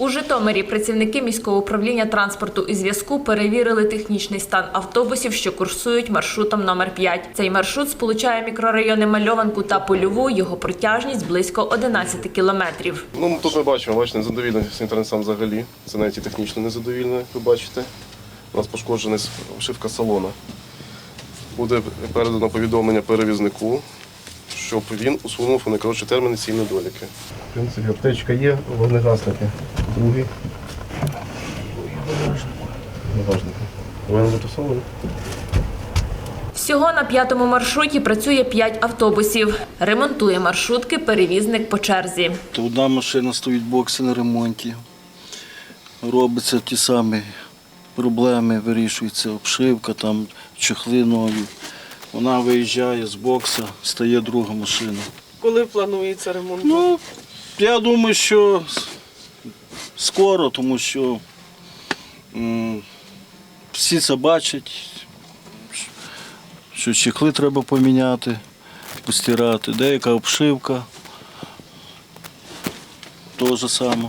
У Житомирі працівники міського управління транспорту і зв'язку перевірили технічний стан автобусів, що курсують маршрутом номер 5. Цей маршрут сполучає мікрорайони Мальованку та Польову. Його протяжність близько 11 кілометрів. Ну, тут ми бачимо, бачите, незадовільний стан взагалі. Це навіть і технічно незадовільно, як ви бачите. У нас пошкоджена обшивка салона. Буде передано повідомлення перевізнику, щоб він усунув у найкоротші терміни ці недоліки. В принципі, аптечка є, вогнегасники. Другий. Повинен бути салон. Всього на п'ятому маршруті працює 5 автобусів. Ремонтує маршрутки перевізник по черзі. То одна машина стоїть бокси на ремонті. Робиться ті самі проблеми, вирішується обшивка, там чохли нові. Вона виїжджає з бокса, стає друга машина. Коли планується ремонт? Ну, я думаю, що скоро, тому що м, всі це бачать, що чехли треба поміняти, постирати, деяка обшивка. Теж саме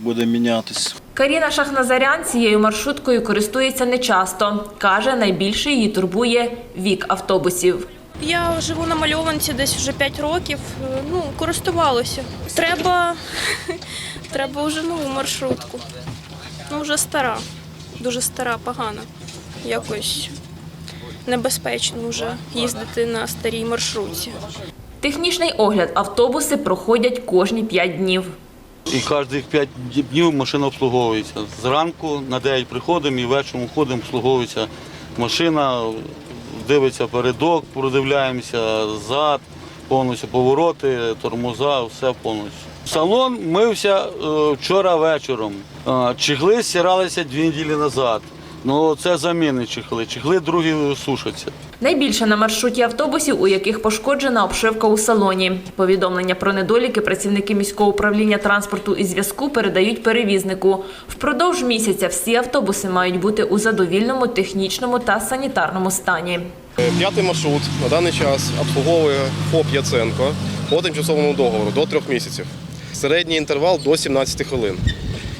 буде мінятися. Каріна Шахназарян цією маршруткою користується нечасто. Каже, найбільше її турбує вік автобусів. Я живу на мальованці десь вже 5 років. Е, Ну, користувалася. Треба, треба вже нову маршрутку. Ну, вже стара. Дуже стара, погана. Якось небезпечно вже їздити на старій маршрутці. Технічний огляд автобуси проходять кожні 5 днів. І кожних 5 днів машина обслуговується. Зранку на 9 приходимо і вечором ходимо, обслуговується машина, дивиться передок, продивляємося зад, повністю повороти, тормоза, все повністю. Салон мився е, вчора вечором. Чигли Чехли стиралися дві неділі назад. Ну це заміни чехли. Чехли другі сушаться. Найбільше на маршруті автобусів, у яких пошкоджена обшивка у салоні. Повідомлення про недоліки працівники міського управління транспорту і зв'язку передають перевізнику. Впродовж місяця всі автобуси мають бути у задовільному технічному та санітарному стані. Е, П'ятий маршрут на даний час обслуговує ФОП Яценко по тимчасовому договору до трьох місяців. Середній інтервал до 17 хвилин.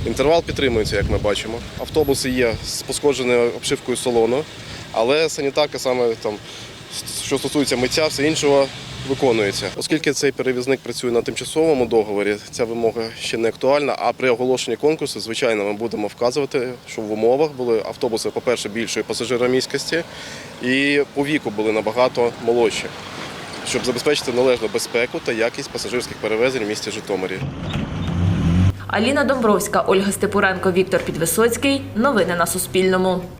Інтервал підтримується, як ми бачимо. Автобуси є з пошкодженою обшивкою салону, але санітарка саме там, що стосується миття, все іншого виконується. Оскільки цей перевізник працює на тимчасовому договорі, ця вимога ще не актуальна. А при оголошенні конкурсу, звичайно, ми будемо вказувати, що в умовах були автобуси, по-перше, більшої пасажироміськості, і по віку були набагато молодші, щоб забезпечити належну безпеку та якість пасажирських перевезень в місті Житомирі. Аліна Домбровська, Ольга Степуренко, Віктор Підвисоцький. Новини на Суспільному.